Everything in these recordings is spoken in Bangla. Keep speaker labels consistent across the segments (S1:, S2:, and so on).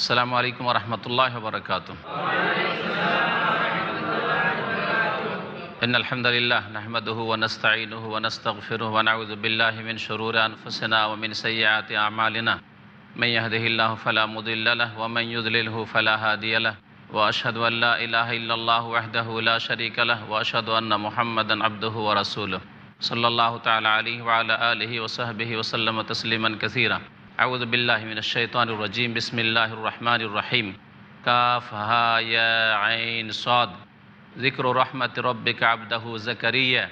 S1: السلام عليكم ورحمة الله وبركاته. إن الحمد لله نحمده ونستعينه ونستغفره ونعوذ بالله من شرور أنفسنا ومن سيئات أعمالنا. من يهده الله فلا مضل له ومن يضلله فلا هادي له. وأشهد أن لا إله إلا الله وحده لا شريك له وأشهد أن محمدا عبده ورسوله. صلى الله تعالى عليه وعلى آله وصحبه وسلم تسليما كثيرا. আউদুবিল্লাহমিনশানুরজিম বিসমিল্লাহ রহমান রহিম। কাফ হাইন সদ। জিক্র রহমত রব্বিক আবদাহু জাকারিয়া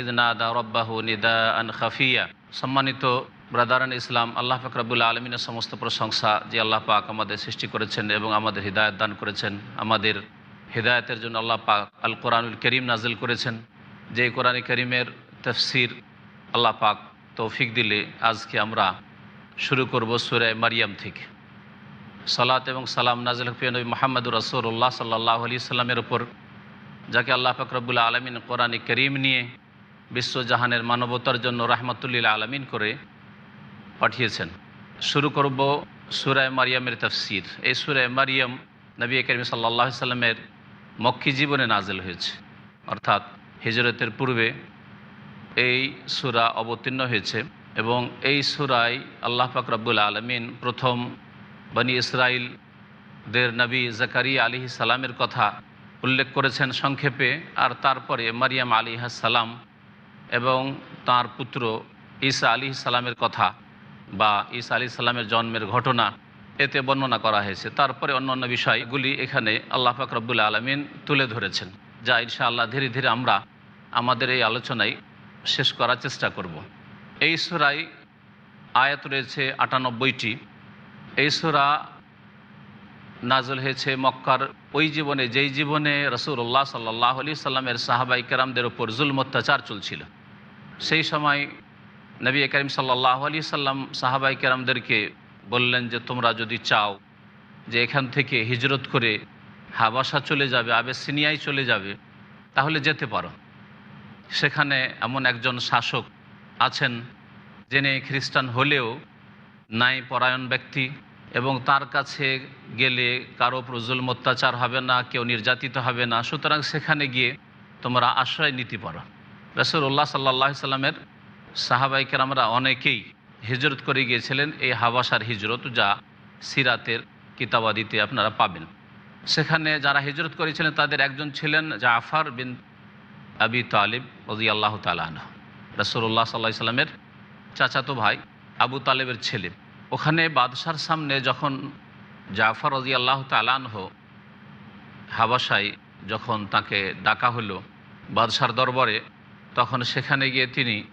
S1: ইদনাদা রব্বাহু নিদা আন খাফিয়া। সম্মানিত ব্রাদারান ইসলাম, আল্লাহ ফাকরাবুল আলমিনের সমস্ত প্রশংসা যে আল্লাহ পাক আমাদের সৃষ্টি করেছেন এবং আমাদের হৃদায়ত দান করেছেন, আমাদের হৃদায়তের জন্য আল্লাহ পাক আল কোরআনুল করিম নাজিল করেছেন। যে কোরআন করিমের তফসির আল্লাহ পাক তৌফিক দিলে আজকে আমরা শুরু করব সুরে মারিয়াম থেকে। সালাত এবং সালাম নাজিল নবী মোহাম্মদুর রসুল্লাহ সাল্লাহ আলি সাল্লামের ওপর যাকে আল্লাহ ফাকরবুল্লা আলমিন কোরআন করিম নিয়ে বিশ্বজাহানের মানবতার জন্য রাহমাতুল্লিল আলমিন করে পাঠিয়েছেন। শুরু করব সুরায় মারিয়ামের তফসির। এই সুরায় মারিয়াম নবী করিম সাল্লাহ সাল্লামের মক্কি জীবনে নাজেল হয়েছে। অর্থাৎ হিজরতের পূর্বে এই সুরা অবতীর্ণ হয়েছে। এবং এই সুরায় আল্লাহ পাক রব্বুল আলমিন প্রথম বনি ইসরাইলদের নবী জাকারিয়া আলী সালামের কথা উল্লেখ করেছেন সংক্ষেপে, আর তারপরে মারিয়াম আলী সালাম এবং তার পুত্র ঈসা আলী সালামের কথা বা ঈসা আলী সালামের জন্মের ঘটনা এতে বর্ণনা করা হয়েছে। তারপরে অন্য অন্য বিষয়গুলি এখানে আল্লাহ পাক রব্বুল আলমিন তুলে ধরেছেন, যা ইনশাআল্লাহ ধীরে ধীরে আমরা আমাদের এই আলোচনায় শেষ করার চেষ্টা করব। এই সুরাই আয়াত রয়েছে আটানব্বইটি। এই সুরা নাজল হয়েছে মক্কার ওই জীবনে, যেই জীবনে রসুল্লাহ সাল্লাহ আলি সাল্লামের সাহাবাই কেরামদের ওপর জুলম, অত্যাচার চলছিল। সেই সময় নবী করিম সাল্লাহ আলি সাল্লাম সাহাবাই কেরামদেরকে বললেন যে, তোমরা যদি চাও যে এখান থেকে হিজরত করে হাবাসা চলে যাবে, আবে সিনিয়ায় চলে যাবে, তাহলে যেতে পারো। সেখানে এমন একজন শাসক আছেন, যিনি খ্রিস্টান হলেও নাই পরায়ণ ব্যক্তি এবং তার কাছে গেলে কারও প্রজুল অত্যাচার হবে না, কেউ নির্যাতিত হবে না। সুতরাং সেখানে গিয়ে তোমরা আশ্রয় নিতে পারো। রসুল্লাহ সাল্লাহ সাল্লামের সাহাবাই আমরা অনেকেই হিজরত করে গিয়েছিলেন এই হাবাসার হিজরত যা সিরাতের কিতাবাদিতে আপনারা পাবেন। সেখানে যারা হিজরত করেছিলেন তাদের একজন ছিলেন জাফর বিন আবি তালিব রদি আল্লাহ তালাহ রসুল্লাহ সাল্লাহ সাল্লামের চাচাতো ভাই আবু তালেবের ছেলে। ওখানে বাদশার সামনে যখন জাফর রজি আল্লাহ তালানহ হাবাসায় যখন তাকে ডাকা হলো বাদশার দরবারে, তখন সেখানে গিয়ে তিনি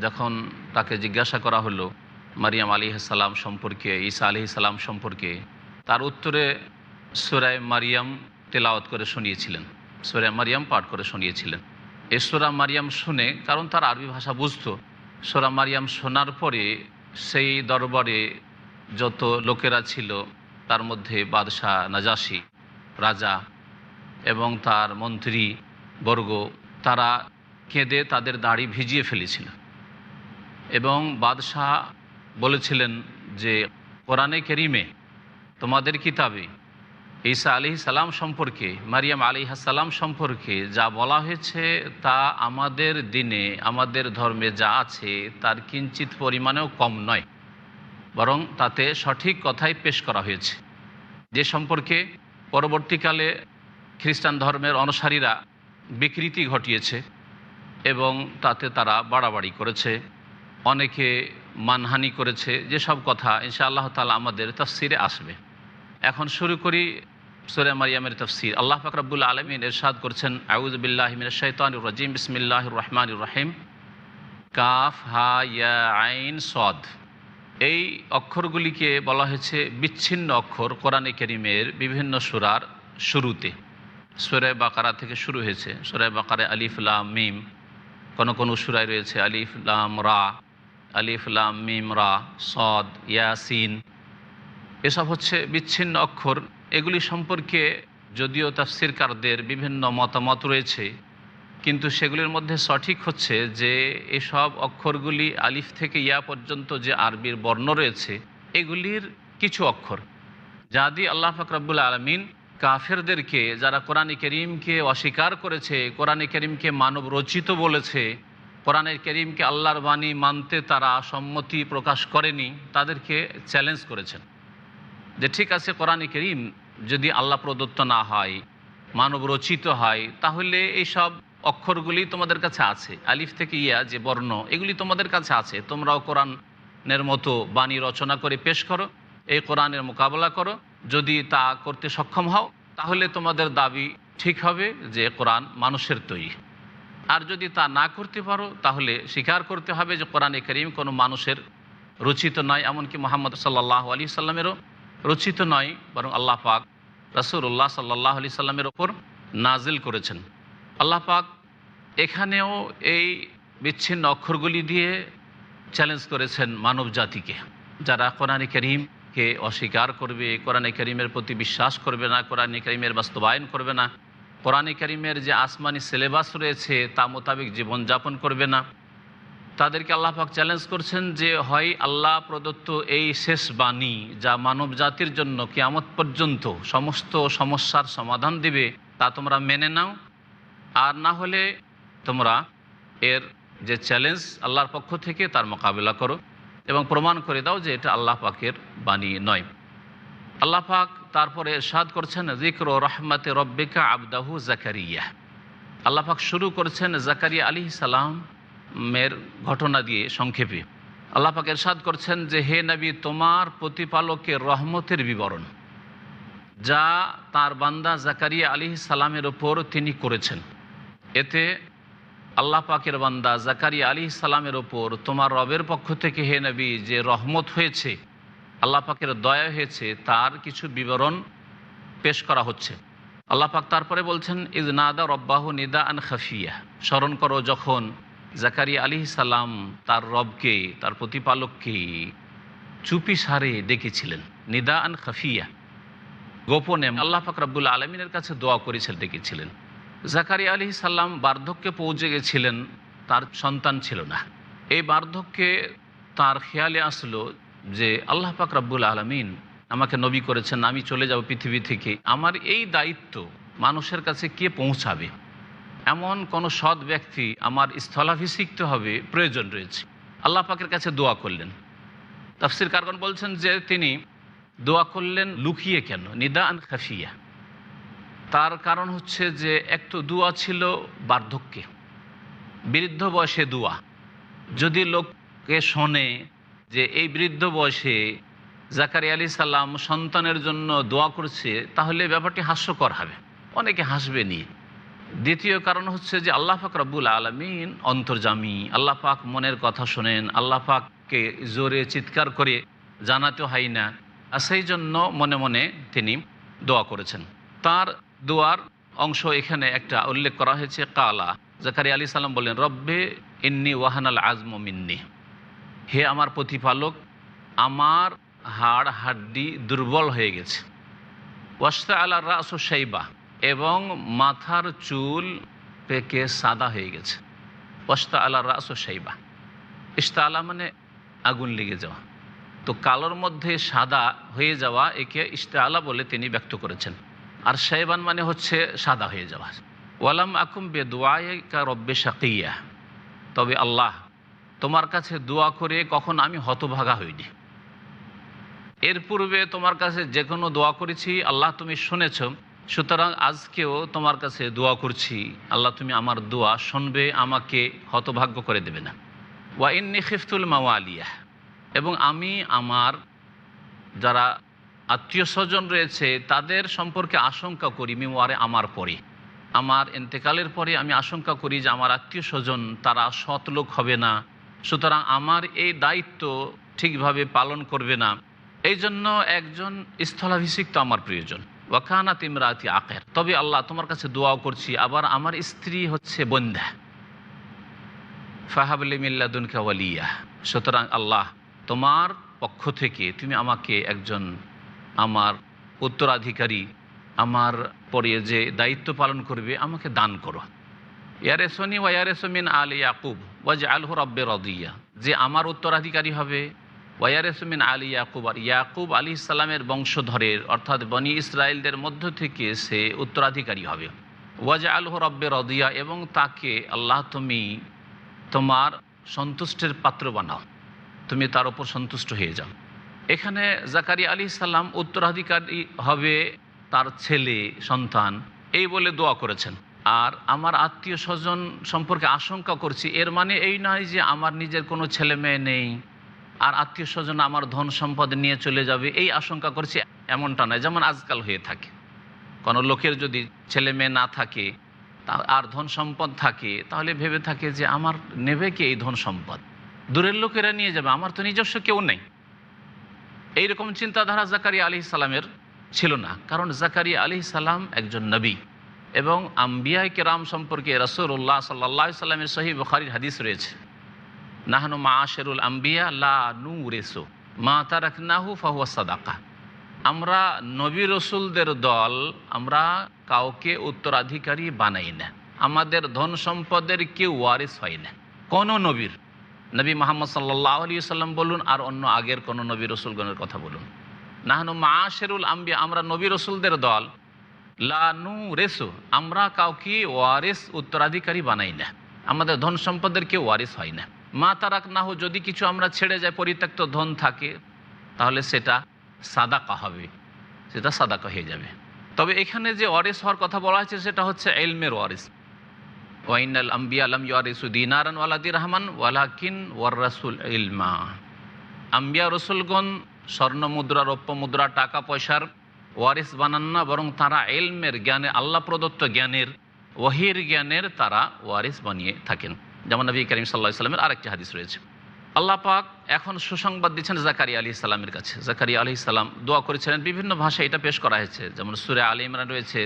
S1: যখন তাকে জিজ্ঞাসা করা হলো মারিয়াম আলী সালাম সম্পর্কে, ঈসা আলি সালাম সম্পর্কে, তার উত্তরে সুরায় মারিয়াম তেলাওয়াত করে শুনিয়েছিলেন। সুরায় মারিয়াম পাঠ করে শুনিয়েছিলেন। এই সোরা মারিয়াম শুনে, কারণ তার আরবি ভাষা বুঝতো। সোরা মারিয়াম শোনার পরে সেই দরবারে যত লোকেরা ছিল, তার মধ্যে বাদশাহ নাজাসি, রাজা এবং তার মন্ত্রী, বর্গ, তারা কেঁদে তাদের দাড়ি ভিজিয়ে ফেলেছিল। এবং বাদশাহ বলেছিলেন যে, কোরআনে কেরিমে তোমাদের কিতাবে ঈসা আলি সালাম সম্পর্কে, মারিয়াম আলি সালাম সম্পর্কে যা বলা হয়েছে তা আমাদের দিনে, আমাদের ধর্মে যা আছে তার কিঞ্চিত পরিমাণেও কম নয়, বরং তাতে সঠিক কথাই পেশ করা হয়েছে। যে সম্পর্কে পরবর্তীকালে খ্রিস্টান ধর্মের অনুসারীরা বিকৃতি ঘটিয়েছে এবং তাতে তারা বাড়াবাড়ি করেছে, অনেকে মানহানি করেছে, যেসব কথা ইনশা আল্লাহ তালা আমাদের তফসিরে আসবে। এখন শুরু করি সুরে মারিয়ামের তফসির। আল্লাহ ফাকরাবুল আলমিন এরশাদ করছেন আউজবিল্লাহমিন শৈতান রাজিম বিসমিল্লাহ রহমান রহিম। কাফ, হা, ইয়া, আইন, সদ। এই অক্ষরগুলিকে বলা হয়েছে বিচ্ছিন্ন অক্ষর কোরআনে করিমের বিভিন্ন সুরার শুরুতে। সুরে বাকারা থেকে শুরু হয়েছে। সুরে বাকারে আলিফুল্লাম মিম। কোনো কোনো সুরায় রয়েছে আলিফুল্লাম রা। আলিফুল্লাম মিম, রা, সদ, ইয়াসিন। এসব হচ্ছে বিচ্ছিন্ন অক্ষর এগুলি সম্পর্কে যদিও তাফসিরকারদের বিভিন্ন মতামত রয়েছে, কিন্তু সেগুলির মধ্যে সঠিক হচ্ছে যে এসব অক্ষরগুলি আলিফ থেকে ইয়া পর্যন্ত যে আরবির বর্ণ রয়েছে, এগুলির কিছু অক্ষর। যাদি আল্লাহ ফাকরাবুল আলমিন কাফেরদেরকে, যারা কোরআনে করিমকে অস্বীকার করেছে, কোরআনে করিমকে মানব রচিত বলেছে কোরআনের করিমকে আল্লাহর বাণী মানতে তারা সম্মতি প্রকাশ করেনি, তাদেরকে চ্যালেঞ্জ করেছেন। যে ঠিক আছে কোরআনে করিম যদি আল্লাহ প্রদত্ত না হয়, মানব রচিত হয়, তাহলে এইসব অক্ষরগুলি তোমাদের কাছে আছে। আলিফ থেকে ইয়া যে বর্ণ, এগুলি তোমাদের কাছে আছে। তোমরাও কোরআনের মতো বাণী রচনা করে পেশ করো, এই কোরআনের মোকাবেলা করো। যদি তা করতে সক্ষম হও, তাহলে তোমাদের দাবি ঠিক হবে যে কোরআন মানুষের তৈরি। আর যদি তা না করতে পারো, তাহলে স্বীকার করতে হবে যে কোরআনে করিম কোনো মানুষের রচিত নয়, এমনকি মোহাম্মদ সাল্লাহ আলী সাল্লামেরও রচিত নয়, বরং আল্লাহ পাক রসুল্লাহ সাল্লাহ আলি সাল্লামের ওপর নাজিল করেছেন। আল্লাহ পাক এখানেও এই বিচ্ছিন্ন অক্ষরগুলি দিয়ে চ্যালেঞ্জ করেছেন মানব জাতিকে। যারা কোরআনে করিমকে অস্বীকার করবে, কোরআনে করিমের প্রতি বিশ্বাস করবে না, কোরআনে করিমের বাস্তবায়ন করবে না, কোরআনে করিমের যে আসমানি সিলেবাস রয়েছে তা মোতাবেক জীবনযাপন করবে না তাদেরকে আল্লাহ পাক চ্যালেঞ্জ করছেন যে, হয় আল্লাহ প্রদত্ত এই শেষ বাণী যা মানব জাতির জন্য কিয়ামত পর্যন্ত সমস্ত সমস্যার সমাধান দিবে, তা তোমরা মেনে নাও। আর না হলে তোমরা এর যে চ্যালেঞ্জ আল্লাহর পক্ষ থেকে তার মোকাবিলা করো এবং প্রমাণ করে দাও যে এটা আল্লাহ পাকের বাণী নয়। আল্লাহ পাক তারপরে এরশাদ করছেন জিক্র রহমতে রব্বিকা আবদাহু জাকারিয়া। আল্লাহ পাক শুরু করছেন জাকারিয়া আলী সালাম মের ঘটনা দিয়ে সংক্ষেপে। আল্লাহ পাক এরশাদ করছেন যে, হে নবী, তোমার প্রতিপালকের রহমতের বিবরণ যা তার বান্দা জাকারিয়া আলী সালামের ওপর তিনি করেছেন। এতে আল্লাহ পাকের বান্দা জাকারিয়া আলী সালামের ওপর তোমার রবের পক্ষ থেকে, হে নবী, যে রহমত হয়েছে, আল্লাহ পাকের দয়া হয়েছে, তার কিছু বিবরণ পেশ করা হচ্ছে। আল্লাহ পাক তারপরে বলছেন ইজ নাদা রব্বাহু নিদা আন খাফিয়া। স্মরণ করো, যখন জাকারিয়া আলী সালাম তার রবকে, তার প্রতিপালককে চুপি সারে ডেকেছিলেন। নিদা আন খাফিয়া। গোপনে আল্লাহ পাক রব্বুল আলমিনের কাছে দোয়া করেছেন, ডেকেছিলেন। জাকারিয়া আলী সাল্লাম বার্ধক্যে পৌঁছে গেছিলেন, তার সন্তান ছিল না। এই বার্ধক্যে তার খেয়ালে আসলো যে আল্লাহ পাক রব্বুল আলমিন আমাকে নবী করেছেন, আমি চলে যাব পৃথিবী থেকে। আমার এই দায়িত্ব মানুষের কাছে কে পৌঁছাবে? এমন কোনো সৎ ব্যক্তি আমার স্থলাভিষিক্ত হবে প্রয়োজন রয়েছে। আল্লাহ পাকের কাছে দোয়া করলেন। তাফসির কারগন বলছেন যে তিনি দোয়া করলেন লুকিয়ে কেন? নিদা আন খাফিয়া। তার কারণ হচ্ছে যে এক তো দোয়া ছিল বার্ধক্যে, বৃদ্ধ বয়সে দোয়া। যদি লোককে শোনে যে এই বৃদ্ধ বয়সে জাকারি আলী সাল্লাম সন্তানের জন্য দোয়া করছে, তাহলে ব্যাপারটি হাস্যকর হবে। অনেকে হাসবে নিয়ে। দ্বিতীয় কারণ হচ্ছে যে আল্লাহ পাক রব্বুল আলমিন অন্তর্জামী। আল্লাহ পাক মনের কথা শোনেন, আল্লাহ পাককে জোরে চিৎকার করে জানাতে হয় না। আর সেই জন্য মনে মনে তিনি দোয়া করেছেন। তার দোয়ার অংশ এখানে একটা উল্লেখ করা হয়েছে, কালা। জাকারি আলী সাল্লাম বললেন, রব্বে ইন্নি ওয়াহানাল আজম মিন্নি। হে আমার প্রতিপালক, আমার হাড় হাড্ডি দুর্বল হয়ে গেছে। ওয়াস্তা আল্লাহ রাস ও সাইবা এবং মাথার চুল পেকে সাদা হয়ে গেছে। ওয়াস্তা আল্লাহ রাস ও সাইবা ইস্তা আলা মানে আগুন লেগে যাওয়া। তো কালোর মধ্যে সাদা হয়ে যাওয়া একে ইস্তালা বলে তিনি ব্যক্ত করেছেন। আর সাইবান মানে হচ্ছে সাদা হয়ে যাওয়া। ওয়ালাম আকুম বে দোয়াইকা রব্বে শাকিয়া। তবে আল্লাহ, তোমার কাছে দোয়া করে কখন আমি হতভাগা হইনি। এর পূর্বে তোমার কাছে যে কোনো দোয়া করেছি, আল্লাহ তুমি শুনেছ। সুতরাং আজকেও তোমার কাছে দোয়া করছি, আল্লাহ তুমি আমার দোয়া শুনবে, আমাকে হতভাগ্য করে দেবে না। ওয়া ইন্নি খিফতুল মাওয়ালিয়া। এবং আমি আমার যারা আত্মীয় স্বজন রয়েছে, তাদের সম্পর্কে আশঙ্কা করি, মেমোয়ারে আমার পরে। আমার এন্তেকালের পরে আমি আশঙ্কা করি যে আমার আত্মীয় স্বজন তারা সৎ লোক হবে না। সুতরাং আমার এই দায়িত্ব ঠিকভাবে পালন করবে না। এই জন্য একজন স্থলাভিষিক্ত আমার প্রয়োজন। ওয়াকানা তিমরাতি আকের। তবে আল্লাহ, তোমার কাছে দোয়াও করছি, আবার আমার স্ত্রী হচ্ছে বন্ধা। ফাহাবলি ওয়ালিয়া। সুতরাং আল্লাহ, তোমার পক্ষ থেকে তুমি আমাকে একজন আমার উত্তরাধিকারী, আমার পরে যে দায়িত্ব পালন করবে, আমাকে দান করো। ইয়ারেসনি ওয়া ইয়ারেসমিন আল ইয়াকুব ওয়াজ আলহ রব্বে রদিয়া। যে আমার উত্তরাধিকারী হবে ওয়ারেসমিন আলী ইয়াকুব, আর ইয়াকুব আলী ইসলামের বংশধরের, অর্থাৎ বনি ইসরায়েলদের মধ্য থেকে সে উত্তরাধিকারী হবে। ওয়াজা আলহ রব্বে রদিয়া, এবং তাকে আল্লাহ তুমি তোমার সন্তুষ্টের পাত্র বানাও। তুমি তার ওপর সন্তুষ্ট হয়ে যাও। এখানে জাকারিয়া আলী সাল্লাম উত্তরাধিকারী হবে তার ছেলে, সন্তান, এই বলে দোয়া করেছেন। আর আমার আত্মীয় স্বজন সম্পর্কে আশঙ্কা করছি, এর মানে এই নয় যে আমার নিজের কোনো ছেলে মেয়ে নেই। আর আত্মীয় স্বজন আমার ধন সম্পদ নিয়ে চলে যাবে, এই আশঙ্কা করছি, এমনটা নয়, যেমন আজকাল হয়ে থাকে। কোনো লোকের যদি ছেলে মেয়ে না থাকে আর ধন সম্পদ থাকে, তাহলে ভেবে থাকে যে আমার নেবে কি এই ধন সম্পদ? দূরের লোকেরা নিয়ে যাবে, আমার তো নিজস্ব কেউ নেই। এইরকম চিন্তাধারা জাকারিয়া আলি সালামের ছিল না, কারণ জাকারিয়া আলি সালাম একজন নবী। এবং আম্বিয়াই কেরাম সম্পর্কে রসুল্লাহ সাল্লা সাল্লামের সহি বখারির হাদিস রয়েছে। নাহনু মা আশেরুল আম্বিয়া লা নু রেসো মা তারাক নাহু ফাহুয়া সাদাকা। আমরা নবী রসুলদের দল, আমরা কাউকে উত্তরাধিকারী বানাই না। আমাদের ধন সম্পদের কেউ ওয়ারিস হয় না। কোনো নবীর। নবী মোহাম্মদ সাল্লাহ আলী সাল্লাম বলুন, আর অন্য আগের কোনো নবী রসুলগণের কথা বলুন। নাহনু মা শেরুল আম্বিয়া, আমরা নবী রসুলদের দল। লানু রেসু আমরা কাউকে ওয়ারিস, উত্তরাধিকারী বানাই না। আমাদের ধন সম্পদের কেউ ওয়ারিস হয় না। মা তারাক না হোক যদি কিছু আমরা ছেড়ে যাই পরিত্যক্ত ধন থাকে, তাহলে সেটা সাদাকা হবে, সেটা সাদাকা হয়ে যাবে। তবে এখানে যে ওয়ারিস হওয়ার কথা বলা হয়েছে, সেটা হচ্ছে এলমের ওয়ারিস। ওয়াইনাল আম্বিয়া আলম ইয়ারিসু দিনারান ওয়ালাদি রহমান ওয়ালাকিন ওয়ার রাসুল ইলমা। আম্বিয়া রসুলগণ স্বর্ণ মুদ্রা, রৌপ্য মুদ্রা, টাকা পয়সার ওয়ারিস বানান না, বরং তারা এলমের জ্ঞানে, আল্লাহ প্রদত্ত জ্ঞানের, ওহির জ্ঞানের তারা ওয়ারিস বানিয়ে থাকেন। যেমন নবী করিম সাল্লাহ ইসলামের আরেকটি হাদিস রয়েছে। আল্লাহ পাক এখন সুসংবাদ দিচ্ছেন জাকারিয়া আলী ইসলামের কাছে। জাকারিয়া আলী ইসলাম দোয়া করেছিলেন, বিভিন্ন ভাষায় এটা পেশ করা হয়েছে। যেমন সুরে আলী ইমরান রয়েছে,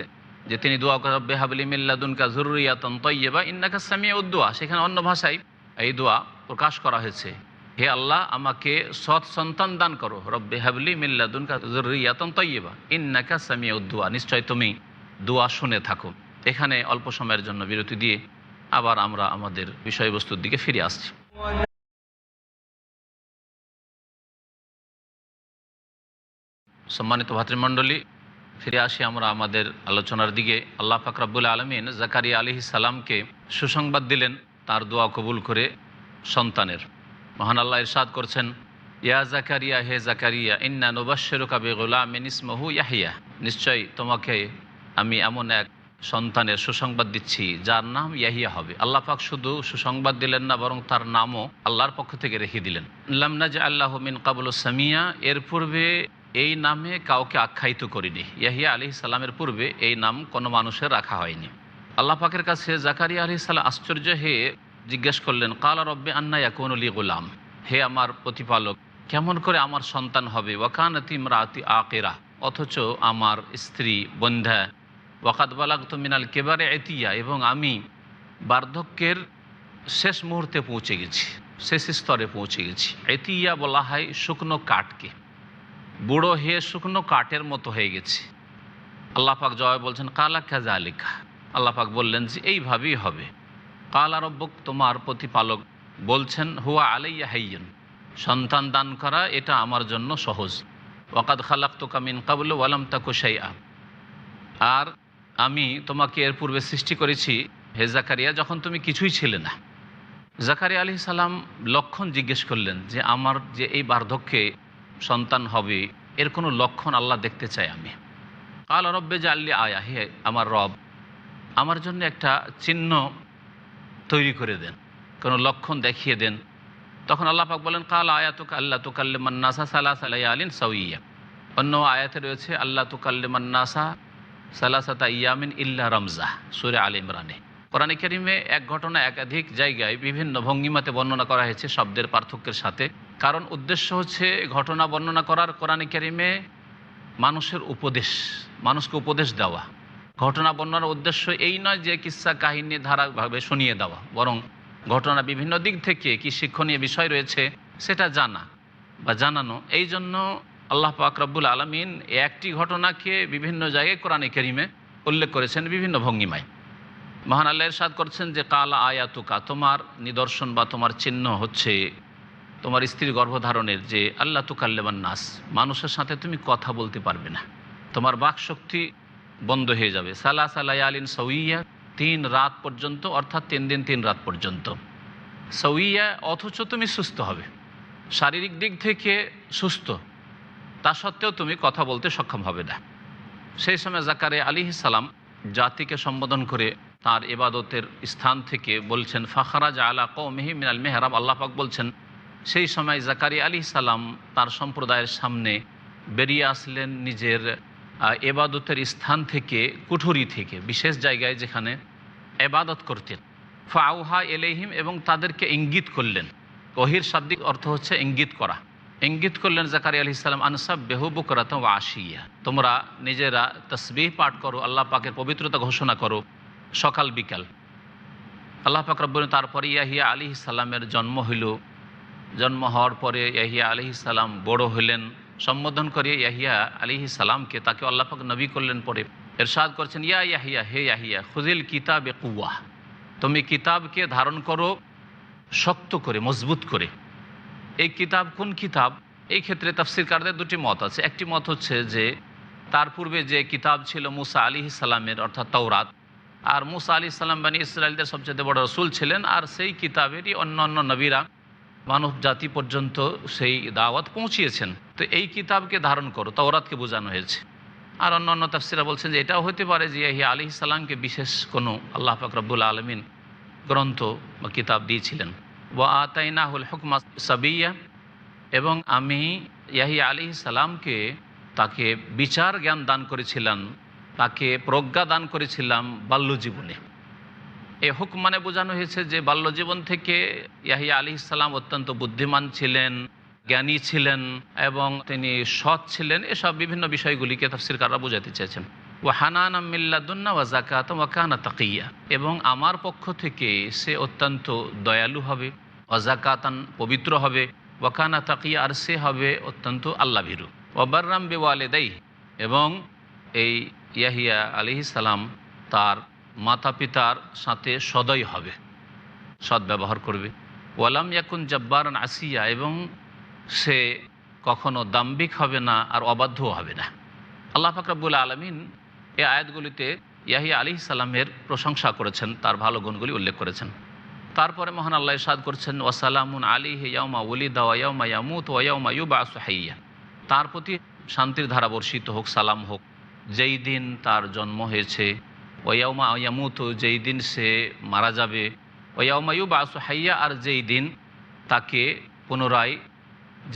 S1: যে তিনি দোয়া করেন বেহাবলি মিল্লাদুনকা জরুরিয়াতন তৈবা ইন্নাকা সামিয়া উদ্দোয়া সেখানে অন্য ভাষায় এই দোয়া প্রকাশ করা হয়েছে। হে আল্লাহ, আমাকে সৎ সন্তান দান করো। রব্বে হাবলি মিল্লাদুনকা জরুরিয়াতন তৈবা ইন্নাকা সামিয়া উদ্দোয়া নিশ্চয় তুমি দোয়া শুনে থাকো। এখানে অল্প সময়ের জন্য বিরতি দিয়ে আবার আমরা আমাদের বিষয়বস্তুর দিকে ফিরে আসছি। সম্মানিত ভাতৃমণ্ডলী, ফিরে আসি আমরা আমাদের আলোচনার দিকে। আল্লাহ ফাকরাবুল আলমিন জাকারিয়া আলি সালামকে সুসংবাদ দিলেন, তার দোয়া কবুল করে সন্তানের। মহান আল্লাহ ইরশাদ করছেন, ইয়া জাকারিয়া, হে জাকারিয়া, ইন্না নবাশ্বর কাবে গোলামিন ইসমহু ইয়াহিয়া। নিশ্চয়ই তোমাকে আমি এমন এক সন্তানের সুসংবাদ দিচ্ছি, যার নাম ইয়াহিয়া হবে। আল্লাহ পাক শুধু সুসংবাদ দিলেন না, বরং তার নামও আল্লাহর পক্ষ থেকে রেখে দিলেন। লামনাজ আল্লাহ মিন কাবুল সামিয়া, এর পূর্বে এই নামে কাউকে আখ্যায়িত করিনি। ইয়াহিয়া আলি সালামের পূর্বে এই নাম কোনো মানুষের রাখা হয়নি। আল্লাহ পাকের কাছে জাকারিয়া আলি সাল্লাম আশ্চর্য হয়ে জিজ্ঞেস করলেন, কালা রব্বে আন্না ইয়াকুন আলী গোলাম? হে আমার প্রতিপালক, কেমন করে আমার সন্তান হবে? ওয়াকানতি রাতি আকেরা, অথচ আমার স্ত্রী বন্ধা ওয়াকাত বালাক মিনাল কেবারে এতিয়া, এবং আমি বার্ধক্যের শেষ মুহূর্তে পৌঁছে গেছি, শেষ স্তরে পৌঁছে গেছি। এতিয়া বলা হয় শুকনো কাঠকে। বুড়ো হয়ে শুকনো কাঠের মতো হয়ে গেছে। আল্লাপাক জয় বলছেন, কালা খাজা আলিকা আল্লাপাক বললেন যে এইভাবেই হবে। কাল আরব্বক তোমার প্রতিপালক বলছেন, হুয়া আলাইয়া হাইয়ন। সন্তান দান করা এটা আমার জন্য সহজ। ওয়াকাদ খালাক তো কামিন কাবুল ওয়ালাম তাকু সাইয়া আর আমি তোমাকে এর পূর্বে সৃষ্টি করেছি, হে জাকারিয়া, যখন তুমি কিছুই ছিলে না। জাকারিয়া আলি সালাম লক্ষণ জিজ্ঞেস করলেন যে, আমার যে এই বার্ধক্যে সন্তান হবে, এর কোনো লক্ষণ আল্লাহ দেখতে চাই আমি? কাল রব্বে যে আল্লি আয়া হে আমার রব, আমার জন্য একটা চিহ্ন তৈরি করে দেন, কোনো লক্ষণ দেখিয়ে দেন। তখন আল্লাহ পাক বলেন, কাল আয়া আয়াতুক আল্লাহ মান্নাসা সালা সালাই আলিন সাউইয়া অন্য আয়াতে রয়েছে আল্লাহ তুকাল্লে মান্নাসা সালাসাতা ইয়ামিন ইল্লা রমজা, সুরে আল ইমরানে। কোরআন করিমে এক ঘটনা একাধিক জায়গায় বিভিন্ন ভঙ্গিমাতে বর্ণনা করা হয়েছে শব্দের পার্থক্যের সাথে। কারণ উদ্দেশ্য হচ্ছে ঘটনা বর্ণনা করার কোরআন করিমে মানুষের উপদেশ, মানুষকে উপদেশ দেওয়া। ঘটনা বর্ণনার উদ্দেশ্য এই নয় যে কিসা কাহিনী ধারাভাবে শুনিয়ে দেওয়া, বরং ঘটনা বিভিন্ন দিক থেকে কি শিক্ষণীয় বিষয় রয়েছে সেটা জানা বা জানানো। এই জন্য আল্লাহ পাক রব্বুল আলমিন একটি ঘটনাকে বিভিন্ন জায়গায় কোরআনে কেরিমে উল্লেখ করেছেন বিভিন্ন ভঙ্গিমায়। মহান আল্লাহ সাদ করছেন যে, কাল আয়াতুকা, তোমার নিদর্শন বা তোমার চিহ্ন হচ্ছে তোমার স্ত্রীর গর্ভধারণের যে আল্লাহ তুকাল্লেমান নাস, মানুষের সাথে তুমি কথা বলতে পারবে না। তোমার বাক শক্তি বন্ধ হয়ে যাবে। সালা সালাই আলিন সৌইয়া তিন রাত পর্যন্ত, অর্থাৎ তিন দিন তিন রাত পর্যন্ত। সৌইয়া অথচ তুমি সুস্থ হবে। শারীরিক দিক থেকে সুস্থ। তা সত্ত্বেও তুমি কথা বলতে সক্ষম হবে না। সেই সময় জাকারে আলী সালাম জাতিকে সম্বোধন করে তার এবাদতের স্থান থেকে বলছেন, ফাখারাজ আলা কৌমেহি মিনাল মেহরাব। আল্লাপাক বলছেন, সেই সময় জাকারি আলী সালাম তার সম্প্রদায়ের সামনে বেরিয়ে আসলেন নিজের এবাদতের স্থান থেকে, কুঠুরি থেকে, বিশেষ জায়গায় যেখানে এবাদত করতেন। ফাউহা এলেহিম এবং তাদেরকে ইঙ্গিত করলেন। ওহির শাব্দিক অর্থ হচ্ছে ইঙ্গিত করা। ইঙ্গিত করলেন জাকারি আলি ইসলাম আনসাব বেহুবুকরাত আশিয়া। তোমরা নিজেরা তসবিহ পাঠ করো, আল্লাহ পাকের পবিত্রতা ঘোষণা করো সকাল, বিকাল। আল্লাহ পাক রব্বুল তারপরে ইয়াহিয়া আলী সালামের জন্ম হইল। জন্ম হওয়ার পরে ইয়াহিয়া আলী সালাম বড় হলেন সম্বোধন করে ইয়াহিয়া আলী সালামকে তাকে আল্লাহ পাক নবী করলেন পরে এরশাদ করছেন, ইয়া ইয়াহিয়া, হে ইয়াহিয়া, খুজিল কিতাবে কুয়া তুমি কিতাবকে ধারণ করো, শক্ত করে, মজবুত করে। এই কিতাব কোন কিতাব? এই ক্ষেত্রে তাফসিরকারদের দুটি মত আছে। একটি মত হচ্ছে যে, তার পূর্বে যে কিতাব ছিল মুসা আলী সালামের, অর্থাৎ তৌরাত আর মুসা আলী সাল্লাম বানী ইসরায়েলদের সবচেয়ে বড় রসুল ছিলেন, আর সেই কিতাবেরই অন্য অন্য নবীরা মানব জাতি পর্যন্ত সেই দাওয়াত পৌঁছিয়েছেন। তো এই কিতাবকে ধারণ করো, তওরাতকে বোঝানো হয়েছে। আর অন্য অন্য তাফসিরা বলছেন যে, এটাও হতে পারে যে ইয়াহি আলী সালামকে বিশেষ কোনো আল্লাহ ফাকরাবুল আলমিন গ্রন্থ বা কিতাব দিয়েছিলেন। ওয়া আতাইনাহুল হুকমা সাবিয়া, এবং আমি ইয়াহি আলী সালামকে তাকে বিচার জ্ঞান দান করেছিলাম, তাকে প্রজ্ঞা দান করেছিলাম বাল্যজীবনে এই হুক মানে বোঝানো হয়েছে যে বাল্যজীবন থেকে ইয়াহিয়া আলী ইসলাম অত্যন্ত বুদ্ধিমান ছিলেন, জ্ঞানী ছিলেন, এবং তিনি সৎ ছিলেন, এসব বিভিন্ন বিষয়গুলিকে তাফসিরকাররা বোঝাতে চেয়েছেন। ও হানান মিল্লাদুন্না ওয়া জাকাত ওয়াকানা তাকিয়া। এবং আমার পক্ষ থেকে সে অত্যন্ত দয়ালু হবে অজাকাতান পবিত্র হবে ওয়াকানা তাকিয়া আর সে হবে অত্যন্ত আল্লাহ ভীরু ওবার্রাম বেওয়ালেদাই এবং এই ইয়াহিয়া আলি সালাম তার মাতা পিতার সাথে সদয় হবে, সৎ ব্যবহার করবে। ওয়ালাম ইয়াকুন জব্বারান আসিয়া এবং সে কখনো দাম্বিক হবে না আর অবাধ্যও হবে না। আল্লাহ ফাকরাবুল আলমিন এই আয়াতগুলিতে ইয়াহি আলি সালামের প্রশংসা করেছেন, তার ভালো গুণগুলি উল্লেখ করেছেন। তারপরে মহান আল্লাহ সাদ করছেন, ওয়াসালামুন আলী হেয়াউমা উলিদা ওয়াউমা ইয়ামুত ওয়াউমা ইউবা হাইয়া। তার প্রতি শান্তির ধারা বর্ষিত হোক, সালাম হোক। যেই দিন তার জন্ম হয়েছে ওয়াউমা ইয়ামুত যেই দিন সে মারা যাবে ওয়াউমা ইউবা হাইয়া আর যেই দিন তাকে পুনরায়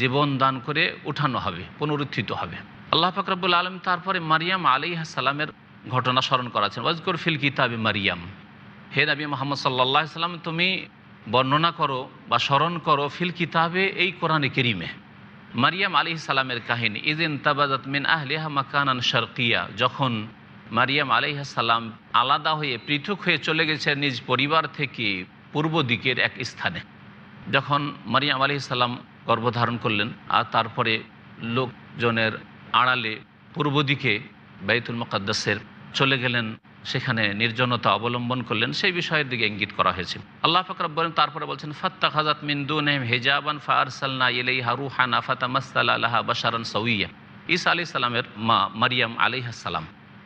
S1: জীবন দান করে উঠানো হবে, পুনরুত্থিত হবে। আল্লাহ ফাকরাবুল আলম তারপরে মারিয়াম আলী সালামের ঘটনা স্মরণ করাছেন ওয়াজকর ফিল কিতাবে মারিয়াম। হে নবী মোহাম্মদ সাল্লাহ সাল্লাম, তুমি বর্ণনা করো বা স্মরণ করো ফিল কিতাবে এই কোরআনে কেরিমে। মারিয়াম আলী সালামের কাহিনী ইদিন তাবাজাত মিন আহলিহা মাকানান শারকিয়া যখন মারিয়াম সালাম আলাদা হয়ে পৃথক হয়ে চলে গেছে নিজ পরিবার থেকে পূর্ব দিকের এক স্থানে। যখন মারিয়াম আলী সাল্লাম গর্ভধারণ করলেন আর তারপরে লোকজনের আড়ালে পূর্ব দিকে বাইতুল মুকাদ্দাসের চলে গেলেন, সেখানে নির্জনতা অবলম্বন করলেন, সেই বিষয়ের দিকে ইঙ্গিত করা হয়েছে। আল্লাহ ফকরব বলেন তারপরে বলছেন ফত্তা খাজাত মিন্দুন হেজাবান ফারসালনা ইলাই হারুহানা ফাতামাস্তাল আল্লাহ বাসারান সৌইয়া ঈসা আলি সালামের মা মারিয়াম আলিহাসাল্লাম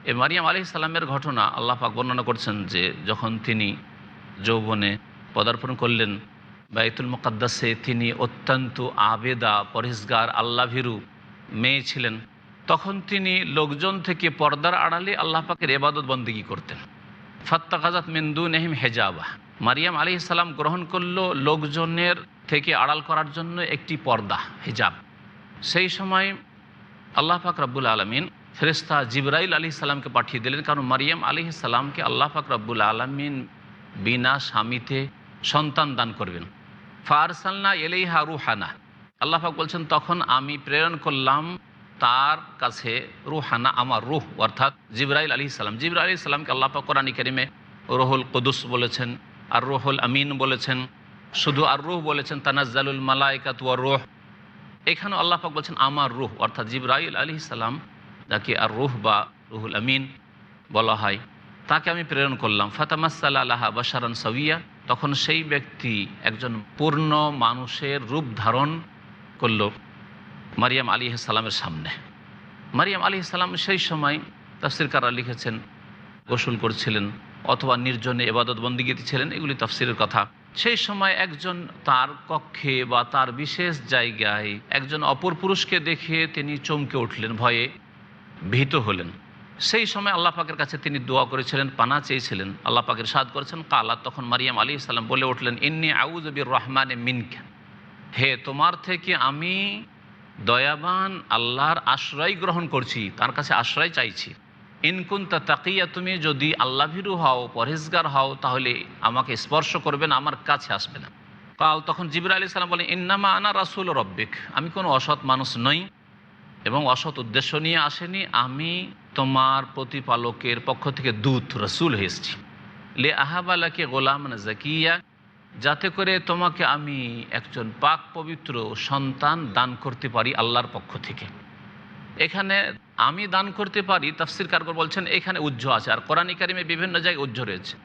S1: এই মারিয়াম আলি সালামের ঘটনা আল্লাহ পাক বর্ণনা করছেন যে, যখন তিনি যৌবনে পদার্পণ করলেন, বাইতুল মুকাদ্দাসে তিনি অত্যন্ত আবেদা পরিষ্কার আল্লাভীরু মেয়ে ছিলেন। তখন তিনি লোকজন থেকে পর্দার আড়ালে আল্লাহ পাকের এবাদত বন্দিগি করতেন। ফাত্তা কাজাত মিন্দু নেহিম হেজাবা। মারিয়াম আলী ইসলাম গ্রহণ করল লোকজনের থেকে আড়াল করার জন্য একটি পর্দা, হেজাব। সেই সময় আল্লাহ পাক রব্বুল আলমিন ফেরেস্তা জিব্রাইল আলী সালামকে পাঠিয়ে দিলেন, কারণ মারিয়াম আলী সালামকে আল্লাহ পাক রব্বুল আলমিন বিনা স্বামীতে সন্তান দান করবেন। ফারসালনা এলেইহা রুহানা। আল্লাহ পাক বলছেন, তখন আমি প্রেরণ করলাম তার কাছে রুহানা আমার রুহ, অর্থাৎ জিব্রাইল আলী সালাম। জিব্রাইল আলী সালামকে আল্লাহ কোরআন করিমে রুহুল কুদুস বলেছেন, আর রুহুল আমিন বলেছেন, শুধু আর রুহ বলেছেন, তানাজ্জালুল মালাইকাত ওয়া রুহ। এখানেও আল্লাহ পাক বলছেন আমার রুহ, অর্থাৎ জিব্রাইল আলী সালাম, যাকে আর রুহ বা রুহুল আমিন বলা হয়, তাকে আমি প্রেরণ করলাম। ফাতামাসাল্লাহ আল্লাহ বাসারান সবিয়া তখন সেই ব্যক্তি একজন পূর্ণ মানুষের রূপ ধারণ করল। মারিয়াম আলী সালামের সামনে। মারিয়াম আলী সালাম সেই সময় তাফসির কারা লিখেছেন, গোসল করছিলেন অথবা নির্জনে এবাদত বন্দিগীতি ছিলেন, এগুলি তাফসিরের কথা। সেই সময় একজন তার কক্ষে বা তার বিশেষ জায়গায় একজন অপর পুরুষকে দেখে তিনি চমকে উঠলেন, ভয়ে ভীত হলেন। সেই সময় আল্লাহ পাকের কাছে তিনি দোয়া করেছিলেন, পানা চেয়েছিলেন। আল্লাহ পাকের সাদ করেছেন, কালা, তখন মারিয়াম আলী সাল্লাম বলে উঠলেন, ইন্নি আউজবির রহমানে মিনকা। হে, তোমার থেকে আমি দয়াবান আল্লাহর আশ্রয় গ্রহণ করছি, তার কাছে আশ্রয় চাইছি। ইনকুন্তা তাকিয়া, তুমি যদি আল্লাহ ভীরু হও, পরহেজগার হও, তাহলে আমাকে স্পর্শ করবে না, আমার কাছে আসবে না। কাল তখন জিবর আলী সালাম বলেন, ইন্নামা আনা রাসুল রব্বিক। আমি কোনো অসৎ মানুষ নই এবং অসৎ উদ্দেশ্য নিয়ে আসেনি। আমি তোমার প্রতিপালকের পক্ষ থেকে দূত, রসুল হয়ে এসেছি। লে আহাবালাকে গোলাম জাকিয়া যাতে করে তোমাকে আমি একজন পাক পবিত্র সন্তান দান করতে পারি আল্লাহর পক্ষ থেকে। এখানে আমি দান করতে পারি, তাফসির কারগর বলছেন, এখানে উজ্জ আছে। আর কোরআন কারিমে বিভিন্ন জায়গায় উজ্জ রয়েছে।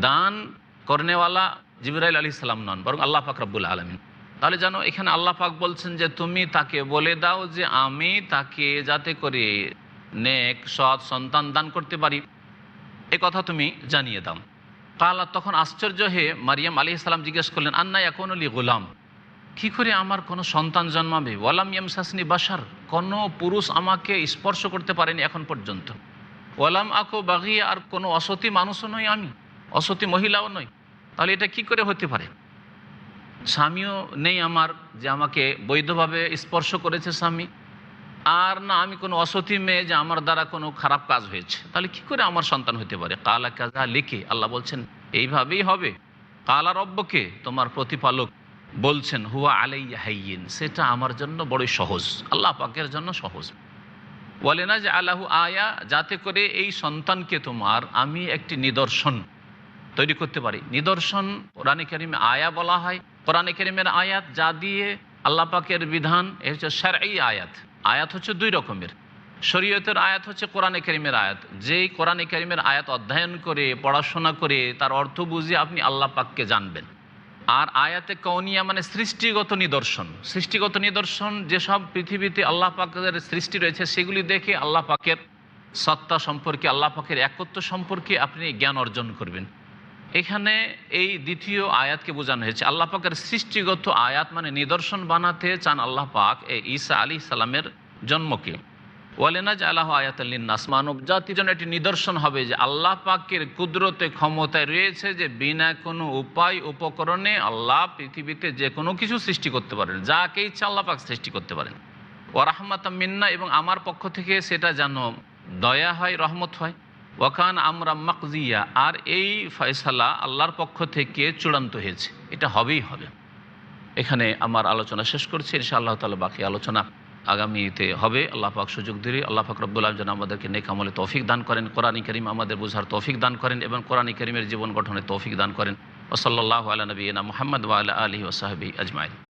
S1: দান করনেওয়ালা জিবরাইল আলী সালাম নন, বরং আল্লাহ পাক রব্বুল আলমিন। তাহলে জানো, এখানে আল্লাহ পাক বলছেন যে, তুমি তাকে বলে দাও যে, আমি তাকে যাতে করে নেক, সৎ সন্তান দান করতে পারি। এ কথা তুমি জানিয়ে দাও। কালা তখন আশ্চর্য হয়ে মারিয়াম আলী ইসলাম জিজ্ঞেস করলেন, আন্না এখন আলী গোলাম? কী করে আমার কোনো সন্তান জন্মাবে? ওয়ালাম ইয়াম শাসনি বাসার কোনো পুরুষ আমাকে স্পর্শ করতে পারেনি এখন পর্যন্ত। ওয়ালাম আকো বাগিয়ে, আর কোনো অসতী মানুষও নই আমি। অসতী মহিলাও নই। তাহলে এটা কি করে হতে পারে? স্বামীও নেই আমার যে আমাকে বৈধভাবে স্পর্শ করেছে স্বামী। আর না, আমি কোনো অসতী মেয়ে যে আমার দ্বারা কোনো খারাপ কাজ হয়েছে। তাহলে কি করে আমার সন্তান হতে পারে? কালা কাজা লিখে আল্লাহ বলছেন, এইভাবেই হবে। কালা রব্বকে তোমার প্রতিপালক বলছেন, হুয়া আলাইয়া হাইয়িন। সেটা আমার জন্য বড়ই সহজ। আল্লাহ পাকের জন্য সহজ। বলে না যে আল্লাহু আয়া, যাতে করে এই সন্তানকে তোমার, আমি একটি নিদর্শন তৈরি করতে পারি। নিদর্শন, কোরআনে করিমে আয়া বলা হয়। কোরআনে করিমের আয়াত যা দিয়ে আল্লাহ পাকের বিধান, এ হচ্ছে সারাই আয়াত। আয়াত হচ্ছে দুই রকমের। শরীয়তের আয়াত হচ্ছে কোরআনে করিমের আয়াত। যেই কোরআনে করিমের আয়াত অধ্যয়ন করে, পড়াশোনা করে, তার অর্থ বুঝে আপনি আল্লাহ পাককে জানবেন। আর আয়াতে কৌনিয়া মানে সৃষ্টিগত নিদর্শন। সৃষ্টিগত নিদর্শন যেসব পৃথিবীতে আল্লাহ পাকের সৃষ্টি রয়েছে, সেগুলি দেখে আল্লাহ পাকের সত্তা সম্পর্কে, আল্লাহ পাকের একত্ব সম্পর্কে আপনি জ্ঞান অর্জন করবেন। এখানে এই দ্বিতীয় আয়াতকে বোঝানো হয়েছে। আল্লাহ পাকের সৃষ্টিগত আয়াত মানে নিদর্শন বানাতে চান আল্লাহ পাক এই ঈসা আলী সালামের জন্মকে। ওয়ালেনাজ আল্লাহ আয়াতাল্লিনাস মানব জাতির জন্য একটি নিদর্শন হবে যে আল্লাহ পাকের কুদরতে ক্ষমতায় রয়েছে যে বিনা কোনো উপায়, উপকরণে আল্লাহ পৃথিবীতে যে কোনো কিছু সৃষ্টি করতে পারেন, যাকে ইচ্ছা আল্লাহ পাক সৃষ্টি করতে পারেন। ও রাহমাত মিন্না, এবং আমার পক্ষ থেকে সেটা যেন দয়া হয়, রহমত হয়। ওয়াকান আমরা মাকজিয়া, আর এই ফয়সালা আল্লাহর পক্ষ থেকে চূড়ান্ত হয়েছে। এটা হবেই হবে। এখানে আমার আলোচনা শেষ করছি ইনশা আল্লাহ তালা বাকি আলোচনা আগামীতে হবে। আল্লাহ পাক সুযোগ দিলে আল্লাহ পাক রব্বুল আলম যেন আমাদেরকে নেক আমলে তৌফিক দান করেন, কোরআন করিম আমাদের বোঝার তৌফিক দান করেন এবং কোরআন করিমের জীবন গঠনে তৌফিক দান করেন। ওসল্লাহ আলা নবীনা মোহাম্মদ ওয়াল আলী ওসাহাবি আজমাইন।